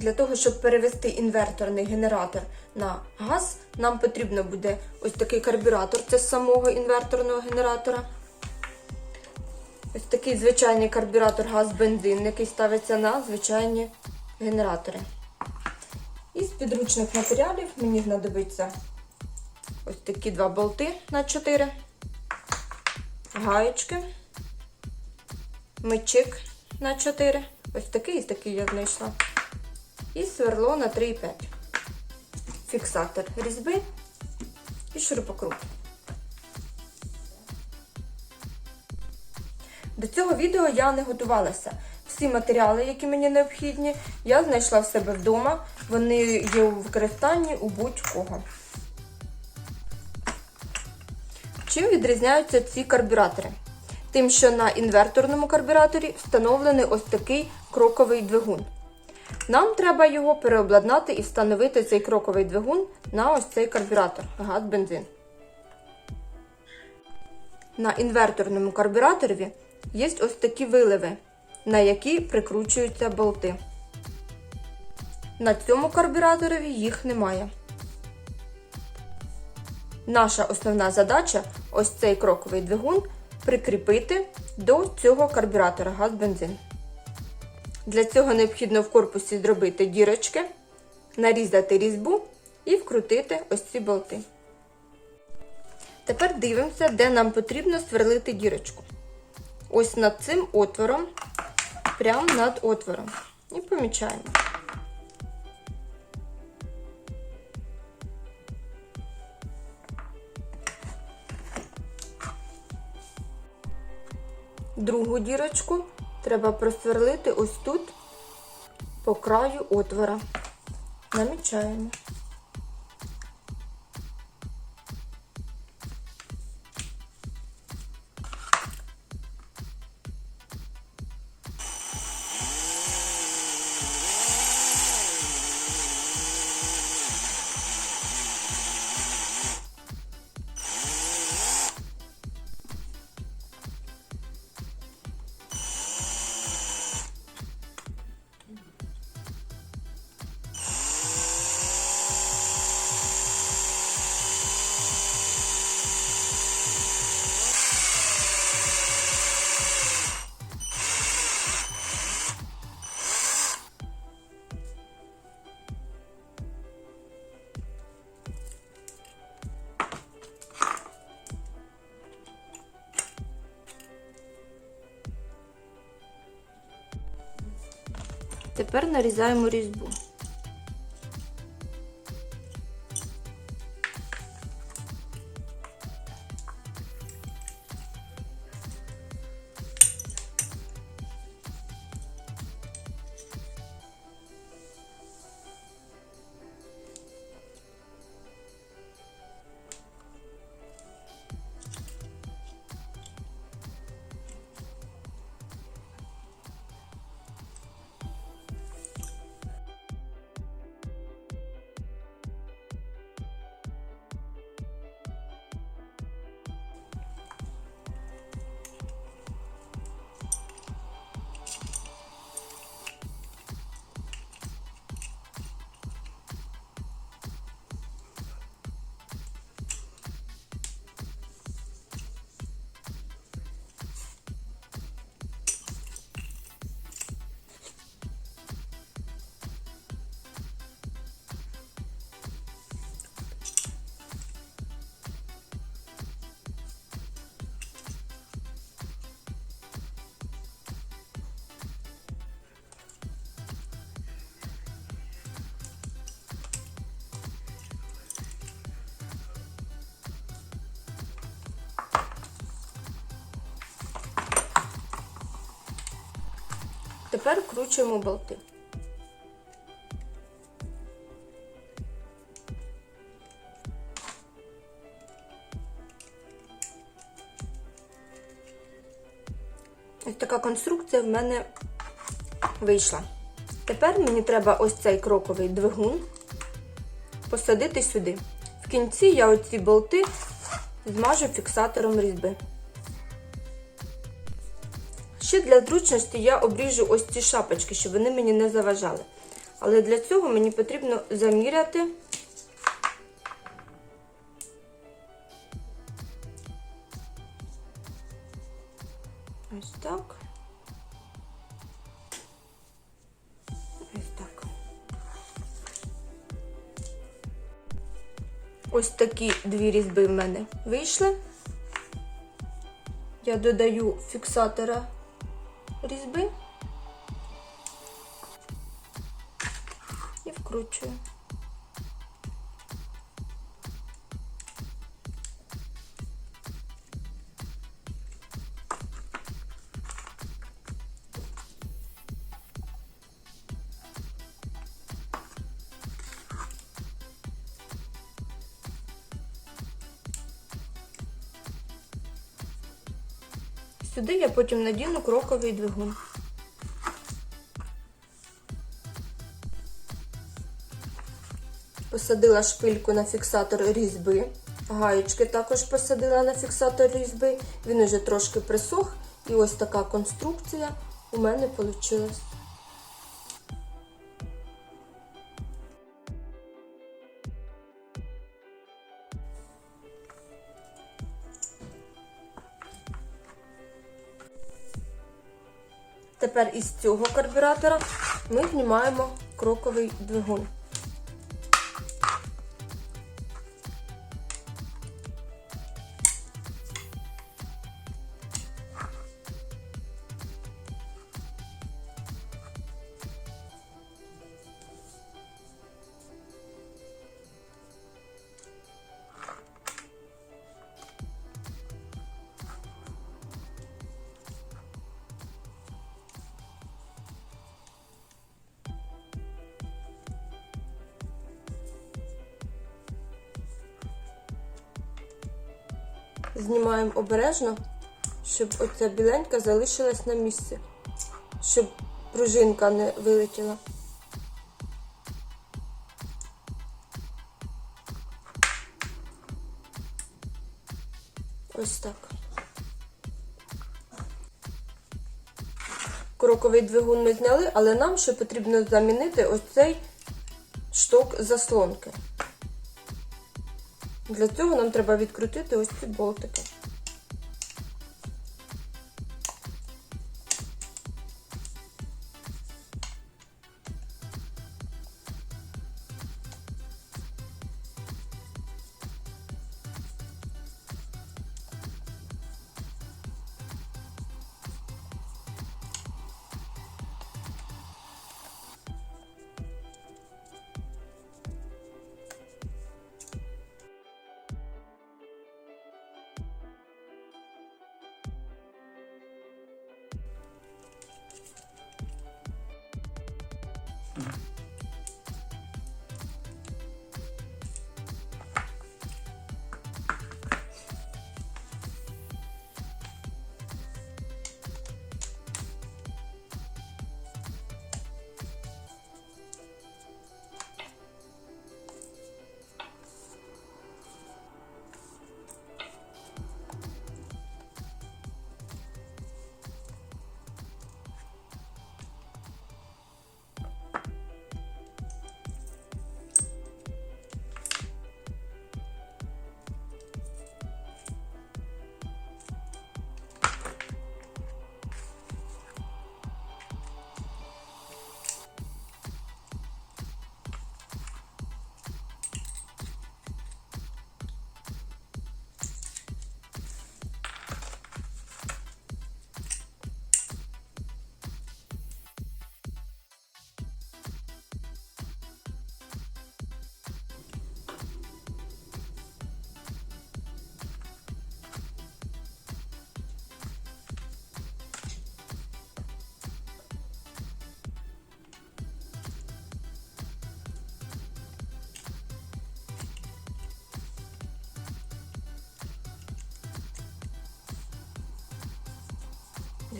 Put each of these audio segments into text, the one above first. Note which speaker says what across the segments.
Speaker 1: Для того, щоб перевести інверторний генератор на газ, нам потрібно буде ось такий карбюратор, це з самого інверторного генератора. Ось такий звичайний карбюратор газ-бензин, який ставиться на звичайні генератори. Із підручних матеріалів мені знадобиться ось такі два болти на 4, гаєчки, мечик на 4. Ось такий і такий я знайшла. І сверло на 3,5. Фіксатор різьби і шурупокрут. До цього відео я не готувалася. Всі матеріали, які мені необхідні, я знайшла в себе вдома. Вони є у використанні у будь-кого. Чим відрізняються ці карбюратори? Тим, що на інверторному карбюраторі встановлений ось такий кроковий двигун. Нам треба його переобладнати і встановити цей кроковий двигун на ось цей карбюратор газ-бензин. На інверторному карбюраторі є ось такі виливи, на які прикручуються болти. На цьому карбюраторі їх немає. Наша основна задача ось цей кроковий двигун прикріпити до цього карбюратора газ-бензин. Для цього необхідно в корпусі зробити дірочки, нарізати різьбу і вкрутити ось ці болти. Тепер дивимося, де нам потрібно сверлити дірочку. Ось над цим отвором, прямо над отвором. І помічаємо. Другу дірочку треба просверлити ось тут по краю отвора. Намічаємо. Тепер нарізаємо різьбу. Тепер вкручуємо болти. Ось така конструкція в мене вийшла. Тепер мені треба ось цей кроковий двигун посадити сюди. В кінці я оці болти змажу фіксатором різьби. Ще для зручності я обріжу ось ці шапочки, щоб вони мені не заважали. Але для цього мені потрібно заміряти ось так. Ось так. Ось такі дві різьби в мене вийшли. Я додаю фіксатора різьби і вкручую. Сюди я потім надіну кроковий двигун. Посадила шпильку на фіксатор різьби. Гаєчки також посадила на фіксатор різьби. Він уже трошки присох. І ось така конструкція у мене вийшла. Тепер із цього карбюратора ми знімаємо кроковий двигун. Знімаємо обережно, щоб оця біленька залишилась на місці, щоб пружинка не вилетіла. Ось так. Кроковий двигун ми зняли, але нам ще потрібно замінити ось цей шток заслонки. Для цього нам треба відкрутити ось ці болтики. Thank you.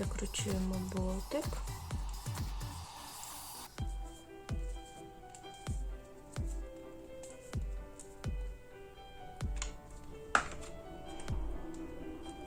Speaker 1: Закручуємо болтик.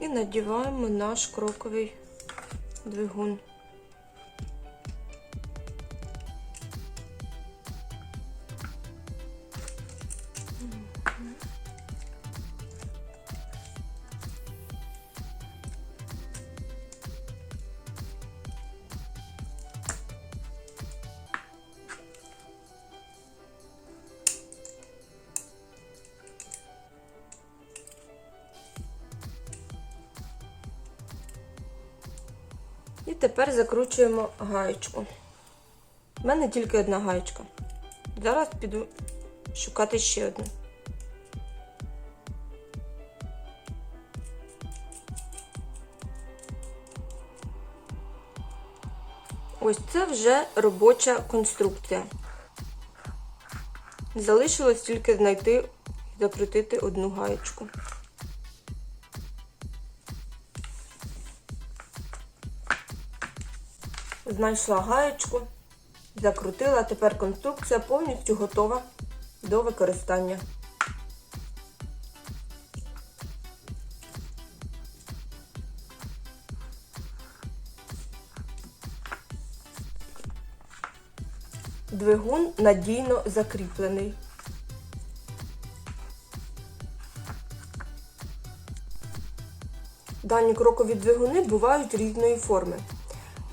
Speaker 1: І надіваємо наш кроковий двигун. Тепер закручуємо гаєчку. У мене тільки одна гаєчка. Зараз піду шукати ще одну. Ось це вже робоча конструкція. Залишилось тільки знайти і закрутити одну гаєчку. Знайшла гаєчку, закрутила, тепер конструкція повністю готова до використання. Двигун надійно закріплений. Дані крокові двигуни бувають різної форми.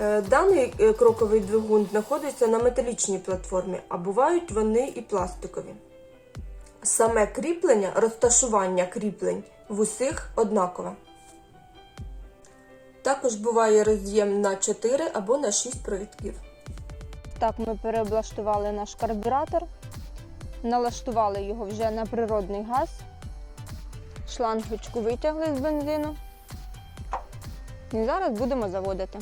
Speaker 1: Е, Даний е, кроковий двигун знаходиться на металічній платформі, а бувають вони і пластикові. Саме кріплення, розташування кріплень в усіх однакове. Також буває роз'єм на 4 або на 6 провідків.
Speaker 2: Так, ми переоблаштували наш карбюратор, налаштували його вже на природний газ, шлангочку витягли з бензину. І зараз будемо заводити.